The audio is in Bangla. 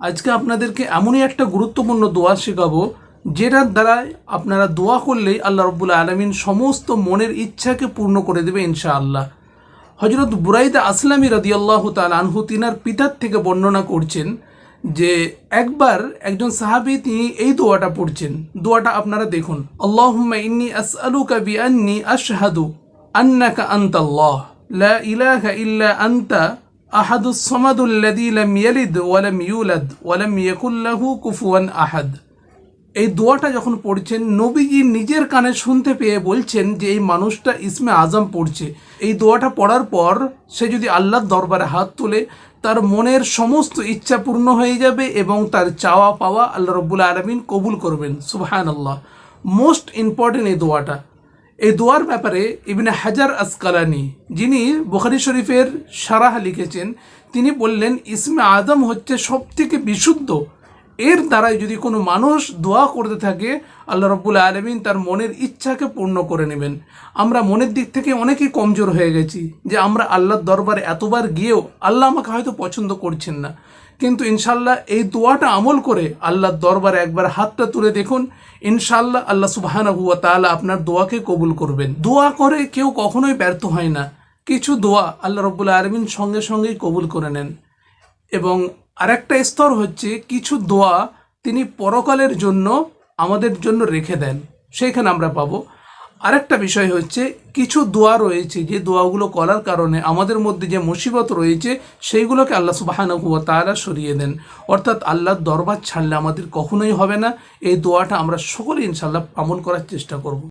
আজকে আপনাদেরকে এমনই একটা গুরুত্বপূর্ণ দোয়া শেখাবো, যেটার দ্বারায় আপনারা দোয়া করলেই আল্লাহ রব্বুল আলমিন সমস্ত মনের ইচ্ছাকে পূর্ণ করে দেবে ইনশাআল্লাহ। হজরত বুরাইদা আসলামী রদিয়াল্লাহ তাল আনহু তিনার পিতার থেকে বর্ণনা করছেন যে, একবার একজন সাহাবি তিনি এই দোয়াটা পড়ছেন। দোয়াটা আপনারা দেখুন, আল্লাহুম্মা ইন্নি ইল্লা আনতা আহাদুস সামাদুল্লাযী লাম ইয়ালিদ ওয়া লাম ইউলাদ ওয়া লাম ইয়াকুল লাহু কুফুয়ান আহাদ। এই দোয়াটা যখন পড়ছেন, নবীজি নিজের কানে শুনতে পেয়ে বলছেন যে এই মানুষটা ইসমে আজম পড়ছে। এই দোয়াটা পড়ার পর সে যদি আল্লাহর দরবারে হাত তোলে, তার মনের সমস্ত ইচ্ছা পূর্ণ হয়ে যাবে এবং তার চাওয়া পাওয়া আল্লাহ রব্বুল আলমিন কবুল করবেন। সুবাহান আল্লাহ মোস্ট ইম্পর্টেন্ট এই দোয়াটা। এই দোয়ার ব্যাপারে ইবনে হাজার আসকালানি, যিনি বুখারি শরীফের সারাহ লিখেছেন, তিনি বললেন, ইসমে আদম হচ্ছে সবথেকে বিশুদ্ধ এর দ্বারাই যদি কোনো মানুষ দোয়া করতে থাকে, আল্লাহ রব্বুল আলমিন তার মনের ইচ্ছাকে পূর্ণ করে নেবেন। আমরা মনের দিক থেকে অনেকেই কমজোর হয়ে গেছি যে আমরা আল্লাহর দরবারে এতবার গিয়েও আল্লাহ আমাকে হয়তো পছন্দ করছেন না। কিন্তু ইনশাল্লাহ এই দোয়াটা আমল করে আল্লাহর দরবারে একবার হাতটা তুলে দেখুন ইনশাল্লাহ আল্লাহ সুবাহানা হুয়া তাআলা আপনার দোয়াকে কবুল করবেন। দোয়া করে কেউ কখনোই ব্যর্থ হয় না। কিছু দোয়া আল্লাহ রব্বুল আলমিন সঙ্গে সঙ্গেই কবুল করে নেন। এবং আরেকটা স্তর হচ্ছে কিছু দোয়া তিনি পরকালের জন্য আমাদের জন্য রেখে দেন। সেইখানে আমরা পাবো। আরেকটা বিষয় হচ্ছে কিছু দোয়া রয়েছে যে দোয়াগুলো করার কারণে আমাদের মধ্যে যে মুসিবত রয়েছে সেইগুলোকে আল্লাহ সুবাহানা হুয়া তারা সরিয়ে দেন। অর্থাৎ আল্লাহর দরবার ছাড়লে আমাদের কখনোই হবে না। এই দোয়াটা আমরা সকলে ইনশাল্লাহ আমল করার চেষ্টা করব।